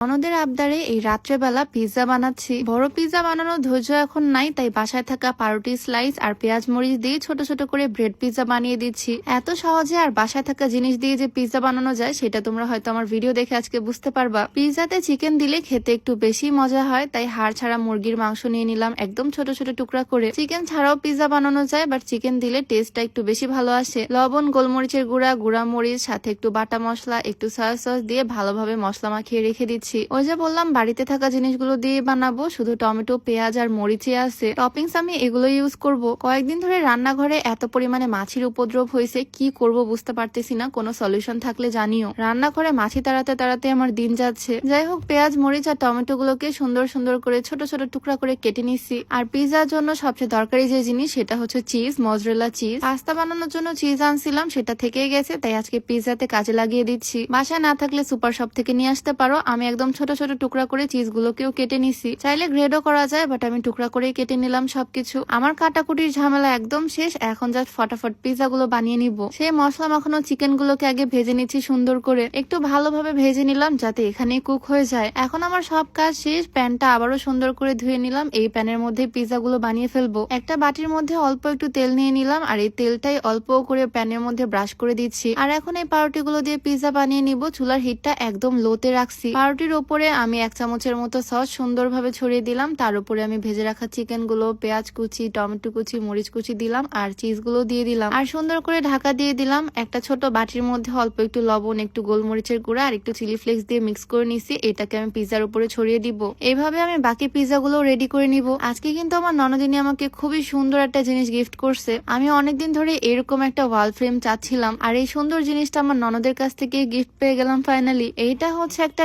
ননদের আবদারে এই রাত্রেবেলা পিৎজা বানাচ্ছি। বড় পিৎজা বানানোর ধৈর্য এখন নাই, তাই বাসায় থাকা পাউরুটি, স্লাইস আর পেঁয়াজ মরিচ দিয়ে ছোট ছোট করে ব্রেড পিৎজা বানিয়ে দিচ্ছি। এত সহজে আর বাসায় থাকা জিনিস দিয়ে যে পিৎজা বানানো যায়, সেটা তোমরা হয়তো আমার ভিডিও দেখে আজকে বুঝতে পারবা। পিৎজাতে চিকেন দিলে খেতে একটু বেশি মজা হয়, তাই হাড় ছাড়া মুরগির মাংস নিয়ে নিলাম একদম ছোট ছোট টুকরা করে। চিকেন ছাড়াও পিৎজা বানানো যায় বাট চিকেন দিলে টেস্টটা একটু বেশি ভালো আসে। লবণ, গোলমরিচের গুঁড়া গুঁড়া মরিচ, সাথে একটু বাটা মশলা, একটু সয়া সস দিয়ে ভালোভাবে মশলা মাখিয়ে রেখে দিচ্ছি। ওই যে বললাম, বাড়িতে থাকা জিনিসগুলো দিয়ে বানাবো, শুধু টমেটো, পেঁয়াজ আর মরিচে আছে। টপিংস আমি এগুলো ইউজ করব। কয়েকদিন ধরে রান্নাঘরে এত পরিমাণে মাছির উপদ্রব হয়েছে, কি করব বুঝতে পারতেছি না, কোনো সলিউশন থাকলে জানিও। রান্নাঘরে মাছি তাড়াতে তাড়াতে আমার দিন যাচ্ছে। যাই হোক, পেঁয়াজ, মরিচ আর টমেটো গুলোকে সুন্দর সুন্দর করে ছোট ছোট টুকরা করে কেটে নিচ্ছি। আর পিৎজার জন্য সবচেয়ে দরকারি যে জিনিস, সেটা হচ্ছে চিজ মজরেলা চিজ পাস্তা বানানোর জন্য চিজ আনছিলাম, সেটা থেকে গেছে, তাই আজকে পিৎজাতে কাজে লাগিয়ে দিচ্ছি। বাসায় না থাকলে সুপার শপ থেকে নিয়ে আসতে পারো, আমি একদম ছোট ছোট টুকরা করে চিজ গুলোকেও কেটে নিছি। চাইলে গ্রেডও করা যায় বাট আমি টুকরা করেই কেটে নিলাম সবকিছু। আমার কাটাকুটির ঝামেলা একদম শেষ, এখন জাস্ট ফটাফট পিৎজা গুলো বানিয়ে নিব। সেই মশলা মাখানো চিকেন গুলোকে আগে ভেজে নিচ্ছি সুন্দর করে। একটু ভালোভাবে ভেজে নিলাম যাতে এখানেই কুক হয়ে যায়। এখন আমার সব কাজ শেষ, প্যানটা আবারও সুন্দর করে ধুয়ে নিলাম। এই প্যানের মধ্যে পিৎজা গুলো বানিয়ে ফেলব। একটা বাটির মধ্যে অল্প একটু তেল নিয়ে নিলাম, আর এই তেলটাই অল্প করে প্যানের মধ্যে ব্রাশ করে দিচ্ছি। আর এখন এই পাউরুটি গুলো দিয়ে পিৎজা বানিয়ে নিব। চুলার হিটটা একদম লোতে রাখছি। পাউরুটির ওপরে আমি এক চামচের মতো সস সুন্দরভাবে ছড়িয়ে দিলাম। তার উপরে আমি ভেজে রাখা চিকেনগুলো পেঁয়াজ কুচি, টমেটো কুচি, মরিচ কুচি দিলাম আর চিজগুলো দিয়ে দিলাম। আর সুন্দর করে ঢাকা দিয়ে দিলাম একটা ছোট বাটির মধ্যে অল্প একটু লবণ, একটু গোলমরিচের গুঁড়া আর একটু চিলি ফ্লেক্স দিয়ে মিক্স করে নিছি। এটাকে আমি পিৎজার উপরে ছড়িয়ে দিব। এইভাবে আমি বাকি পিৎজা গুলো রেডি করে নিব। আজকে কিন্তু আমার ননদিনী আমাকে খুবই সুন্দর একটা জিনিস গিফট করছে। আমি অনেকদিন ধরে এরকম একটা ওয়াল ফ্রেম চাচ্ছিলাম। আর এই সুন্দর জিনিসটা আমার ননদের কাছ থেকে গিফট পেয়ে গেলাম ফাইনালি এইটা হচ্ছে একটা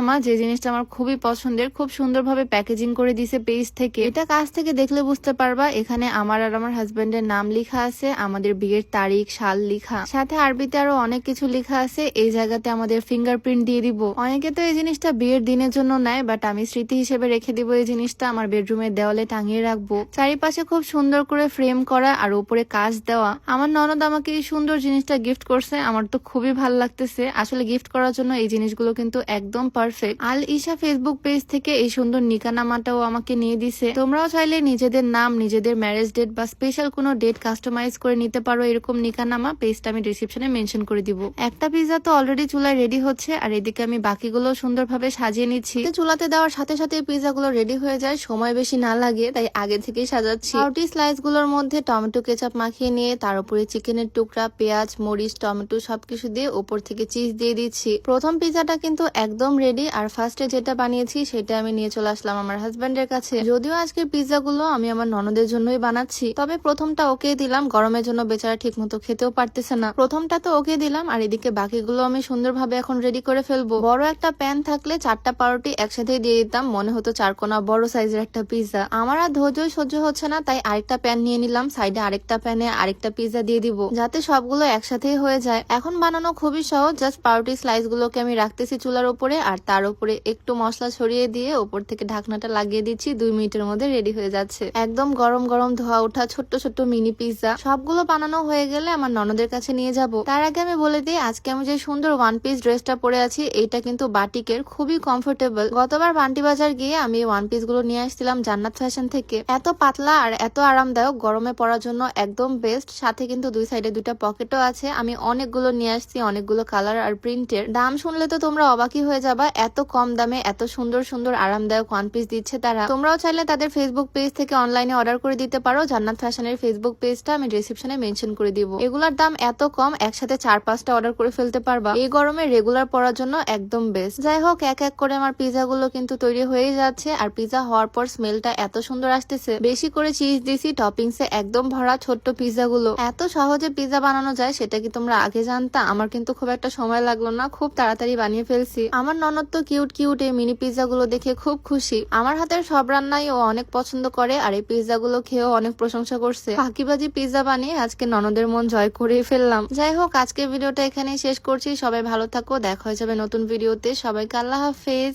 নিকানামা যে জিনিসটা আমার খুবই পছন্দের, খুব সুন্দরভাবে প্যাকেজিং করে দিছে পেজ থেকে। এটা কাছ থেকে দেখলে বুঝতে পারবা, এখানে আমার আর আমার হাজবেন্ডের নাম লেখা আছে, আমাদের বিয়ের তারিখ, সাল লেখা। সাথে আরবিতে আরও অনেক কিছু লেখা আছে, এই জায়গাতে আমাদের ফিঙ্গারপ্রিন্ট দিয়ে দিব। অনেকে তো এই জিনিসটা বিয়ের দিনের জন্য নেয় বাট আমি স্মৃতি হিসেবে রেখে দিব এই জিনিসটা, আমার বেডরুমের দেওয়ালে টাঙিয়ে রাখব। চারিপাশে খুব সুন্দর করে ফ্রেম করা আর উপরে কাজ দেওয়া। আমার ননদ আমাকে এই সুন্দর জিনিসটা গিফট করছে, আমার তো খুবই ভালো লাগতেছে। আসলে গিফট করার জন্য এই জিনিসগুলো কিন্তু একদম পারফেক্ট আল ঈশা ফেসবুক পেজ থেকে এই সুন্দর নিকানামাটাও আমাকে নিয়ে দিছে। তোমরাও চাইলে নিজেদের নাম, নিজেদের ম্যারেজ ডেট বা স্পেশাল কোনো ডেট কাস্টমাইজ করে নিতে পারো। এরকম নিকানামা পেজটা আমি ডিসক্রিপশনে মেনশন করে দিব। একটা পিজা তো অলরেডি চুলায় রেডি হচ্ছে, আর এদিকে আমি বাকিগুলো সুন্দরভাবে সাজিয়ে নিচ্ছি। চুলাতে দেওয়ার সাথে সাথে পিজা গুলো রেডি হয়ে যায়, সময় বেশি না লাগে, তাই আগে থেকেই সাজাচ্ছি। পাউটি স্লাইসগুলোর মধ্যে টমেটো কেচাপ মাখিয়ে নিয়ে, তার উপরে চিকেনের টুকরা, পেঁয়াজ, মরিচ, টমেটো সবকিছু দিয়ে উপর থেকে চিজ দিয়ে দিচ্ছি। প্রথম পিজাটা কিন্তু একদম রেডি আর ফার্স্টে যেটা বানিয়েছি সেটা আমি নিয়ে চলে আসলাম আমার হাজবেন্ডের কাছে। যদিও আজকের পিজা গুলো আমি আমার ননদের জন্যই বানাচ্ছি, তবে প্রথমটা ওকে দিলাম, গরমের জন্য বেচারা ঠিক মতো খেতেও পারতেছে না। প্রথমটা তো ওকে দিলাম, আর এদিকে বাকিগুলো আমি সুন্দরভাবে এখন রেডি করে ফেলব। বড় একটা প্যান থাকলে চারটা পাউরুটি একসাথে দিয়ে দিতাম, মনে হতো চারকোনা বড় সাইজের একটা পিজা আমার আর ধৈর্যই সহ্য হচ্ছে না, তাই আরেকটা প্যান নিয়ে নিলাম সাইডে আরেকটা প্যানে আরেকটা পিজা দিয়ে দিব, যাতে সবগুলো একসাথেই হয়ে যায়। এখন বানানো খুবই সহজ জাস্ট পাউরুটি স্লাইস গুলোকে আমি রাখতেছি চুলার উপরে, আর তার উপরে একটু মশলা ছড়িয়ে দিয়ে উপর থেকে ঢাকনাটা লাগিয়ে দিচ্ছি। দুই মিনিটের মধ্যে রেডি হয়ে যাচ্ছে। একদম গরম গরম ধোয়া ওঠা ছোট্ট ছোট্ট মিনি পিৎজা। সবগুলো বানানো হয়ে গেলে আমার ননদের কাছে নিয়ে যাব। তার আগে আমি বলে দিই, আজকে আমি যে সুন্দর ওয়ান পিস ড্রেসটা পরে আছি এইটা কিন্তু বাটিকের খুবই কমফোর্টেবল গতবার বান্টি বাজার গিয়ে আমি ওয়ান পিসগুলো নিয়ে আসছিলাম জান্নাত ফ্যাশন থেকে। এত পাতলা আর এত আরামদায়ক, গরমে পরার জন্য একদম বেস্ট সাথে কিন্তু দুই সাইডে দুটা পকেটও আছে। আমি অনেকগুলো নিয়ে আসছি, অনেকগুলো কালার আর প্রিন্টের দাম শুনলে তো তোমরা অবাকই হয়ে যাবা। এত কম দামে, এত সুন্দর সুন্দর, আরামদায়ক ওয়ান পিস দিচ্ছে তারা। তোমরাও চাইলে তাদের ফেসবুক পেজ থেকে অনলাইনে অর্ডার করে দিতে পারো। জান্নাত ফ্যাশনের ফেসবুক পেজটা আমি ডিসক্রিপশনে মেনশন করে দিব। এগুলার দাম এত কম, একসাথে চার পাঁচটা অর্ডার করে ফেলতে পারবা। এই গরমে রেগুলার পরার জন্য একদম বেস্ট যাই হোক, এক এক করে আমার পিজা গুলো কিন্তু তৈরি হয়ে যাচ্ছে। আর পিজা হওয়ার পর স্মেলটা এত সুন্দর আসতেছে। বেশি করে চিজ দিছি টপিংসে একদম ভরা ছোট্ট পিজা গুলো এত সহজে পিজা বানানো যায়, সেটা কি তোমরা আগে জানতা? আমার কিন্তু খুব একটা সময় লাগল না। খুব তাড়াতাড়ি বানিয়ে ফেলছি। আমার ননদ তো কিউট কিউট এই মিনি পিজা গুলো দেখে খুব খুশি। আমার হাতের সব রান্নাই ও অনেক পছন্দ করে আর এই পিজা গুলো খেয়েও অনেক প্রশংসা করছে। ফাঁকিবাজি পিৎজা বানিয়ে আজকে ননদের মন জয় করে ফেললাম। যাই হোক, আজকের ভিডিওটা এখানেই শেষ করছি। সবাই ভালো থাকো, দেখা হয়ে যাবে নতুন ভিডিওতে। সবাইকে আল্লাহ হাফেজ।